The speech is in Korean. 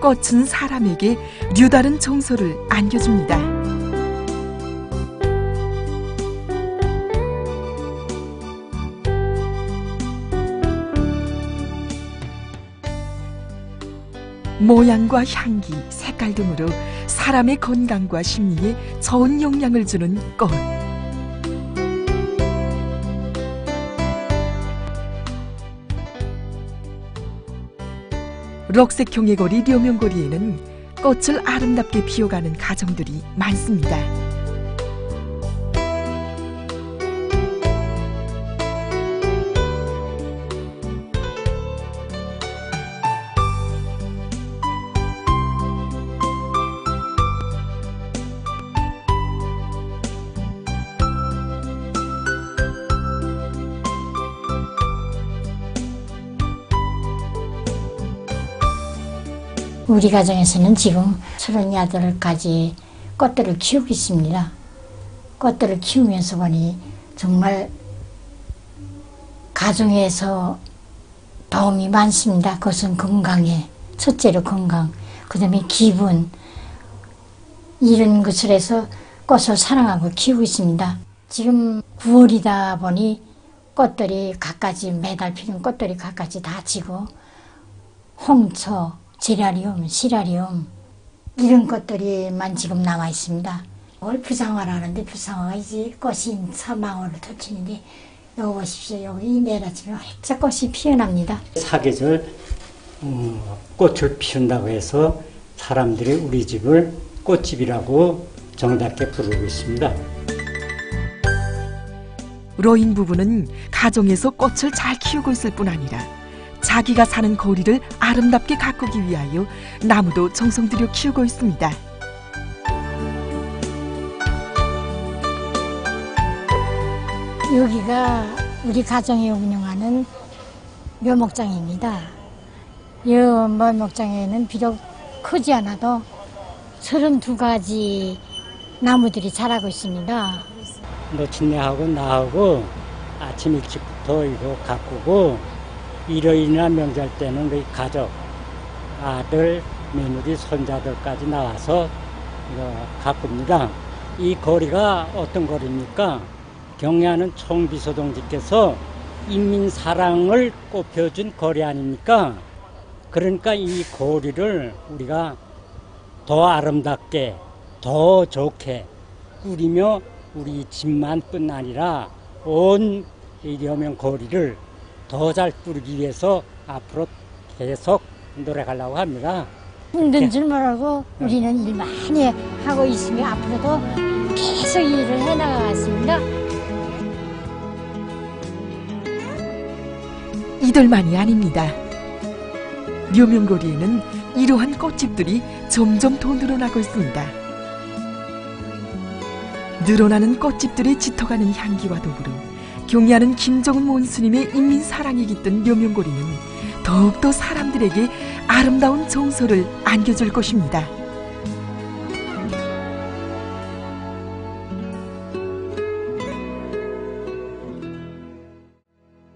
꽃은 사람에게 류다른 정서를 안겨줍니다. 모양과 향기, 색깔 등으로 사람의 건강과 심리에 좋은 영향을 주는 꽃. 록색형의 거리 려명거리에는 꽃을 아름답게 피워가는 가정들이 많습니다. 우리 가정에서는 지금 38가지 꽃들을 키우고 있습니다. 꽃들을 키우면서 보니 정말 가정에서 도움이 많습니다. 그것은 건강에, 첫째로 건강, 그 다음에 기분, 이런 것을 해서 꽃을 사랑하고 키우고 있습니다. 지금 9월이다 보니 꽃들이 갖가지 매달 피는 꽃들이 갖가지 다 지고 홍초, 제라리움, 시라리움 이런 것들이만 지금 남아 있습니다. 올 부상화를 하는데 부상화가 이제 꽃이 서망울을 덮치는데 여기 보십시오. 여기 내일 아침에 활짝 꽃이 피어납니다. 사계절 음, 꽃을 피운다고 해서 사람들이 우리 집을 꽃집이라고 정답게 부르고 있습니다. 로인 부부는 가정에서 꽃을 잘 키우고 있을 뿐 아니라 자기가 사는 거리를 아름답게 가꾸기 위하여 나무도 정성 들여 키우고 있습니다. 여기가 우리 가정이 운영하는 묘목장입니다. 이 묘목장에는 비록 크지 않아도 32가지 나무들이 자라고 있습니다. 노친네하고 나하고 아침 일찍부터 이거 가꾸고 일요일이나 명절 때는 우리 가족, 아들, 며느리, 손자들까지 나와서 이거 가꿉니다. 이 거리가 어떤 거리입니까? 경야는 총비서동지께서 인민 사랑을 꼽혀준 거리 아닙니까? 그러니까 이 거리를 우리가 더 아름답게, 더 좋게 꾸리며 우리 집만뿐 아니라 온 이려면 거리를 더잘 꾸리기 위해서 앞으로 계속 노력하려고 합니다. 힘든 줄 모르고 우리는 일 많이 하고 있으며 앞으로도 계속 일을 해나가겠습니다. 이들만이 아닙니다. 묘명거리에는 이러한 꽃집들이 점점 더 늘어나고 있습니다. 늘어나는 꽃집들이 짙어가는 향기와 더불어 경의하는 김정은 원수님의 인민 사랑이 깃든 묘명거리는 더욱더 사람들에게 아름다운 정서를 안겨줄 것입니다.